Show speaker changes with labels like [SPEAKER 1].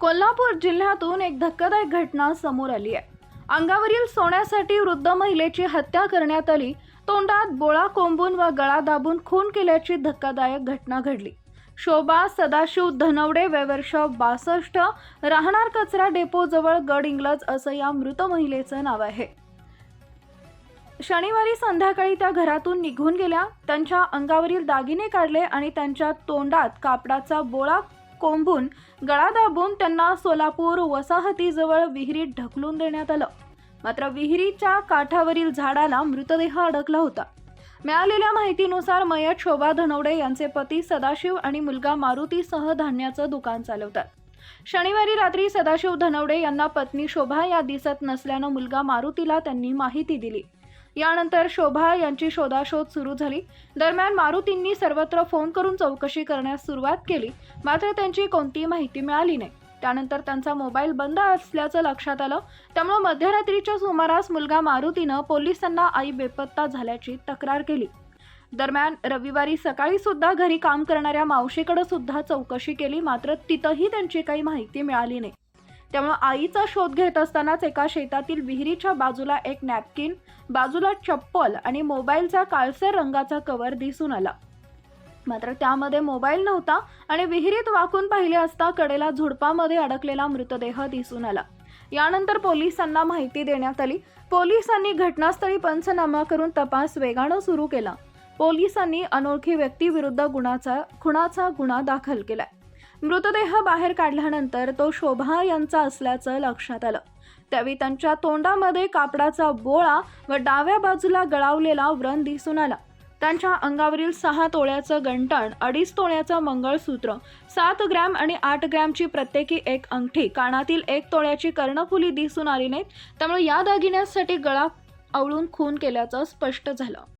[SPEAKER 1] कोल्हापूर जिल्ह्यातून एक धक्कादायक घटना समोर आली आहे. अंगावरील सोन्यासाठी वृद्ध महिलेची हत्या करण्यात आली. तोंडात बोळा कोंबून व गळा दाबून खून केल्याची धक्कादायक घटना घडली. शोभा सदाशिव धनवडे वय वर्ष बासष्ट राहणार कचरा डेपोजवळ गड इंग्लज असं या मृत महिलेचं नाव आहे. शनिवारी संध्याकाळी त्या घरातून निघून गेल्या. त्यांच्या अंगावरील दागिने काढले आणि त्यांच्या तोंडात कापडाचा बोळा कोंबून गळा दाबून त्यांना सोलापूर वसाहतीजवळ विहिरीत ढकलून देण्यात आलं. मात्र विहिरीच्या काठावरील झाडाला मृतदेह अडकला होता. मिळालेल्या माहितीनुसार मयत शोभा धनवडे यांचे पती सदाशिव आणि मुलगा मारुतीसह धान्याचं दुकान चालवतात. शनिवारी रात्री सदाशिव धनवडे यांना पत्नी शोभा या दिसत नसल्यानं मुलगा मारुतीला त्यांनी माहिती दिली. यानंतर शोभा यांची शोधाशोध सुरू झाली. दरम्यान मारुतींनी सर्वत्र फोन करून चौकशी करण्यास सुरुवात केली. मात्र त्यांची कोणतीही माहिती मिळाली नाही. त्यानंतर त्यांचा मोबाईल बंद असल्याचं लक्षात आलं. त्यामुळे मध्यरात्रीच्या सुमारास मुलगा मारुतीनं पोलिसांना आई बेपत्ता झाल्याची तक्रार केली. दरम्यान रविवारी सकाळी सुद्धा घरी काम करणाऱ्या मावशीकडे सुद्धा चौकशी केली. मात्र तिथंही त्यांची काही माहिती मिळाली नाही. त्यामुळे आईचा शोध घेत असतानाच एका शेतातील विहिरीच्या बाजूला एक नॅपकिन बाजूला चप्पल आणि मोबाईलचा काळसर रंगाचा कवर दिसून आला. मात्र त्यामध्ये मोबाईल नव्हता आणि विहिरीत वाकून पाहिले असता कडेला झुडपामध्ये अडकलेला मृतदेह दिसून आला. यानंतर पोलिसांना माहिती देण्यात आली. पोलिसांनी घटनास्थळी पंचनामा करून तपास वेगानं सुरू केला. पोलिसांनी अनोळखी व्यक्तीविरुद्ध गुणाचा खुणाचा गुन्हा दाखल केलाय. मृतदेह बाहेर काढल्यानंतर तो शोभा यांचा असल्याचं लक्षात आलं. त्यावेळी त्यांच्या तोंडामध्ये कापडाचा बोळा व डाव्या बाजूला गळावलेला व्रण दिसून आला. त्यांच्या अंगावरील सहा तोळ्याचं गंटण अडीच तोळ्याचं मंगळसूत्र सात ग्रॅम आणि आठ ग्रॅमची प्रत्येकी एक अंगठी कानातील एक तोळ्याची कर्णफुली दिसून आली नाहीत त्यामुळे या दागिन्यासाठी गळा आवळून खून केल्याचं स्पष्ट झालं.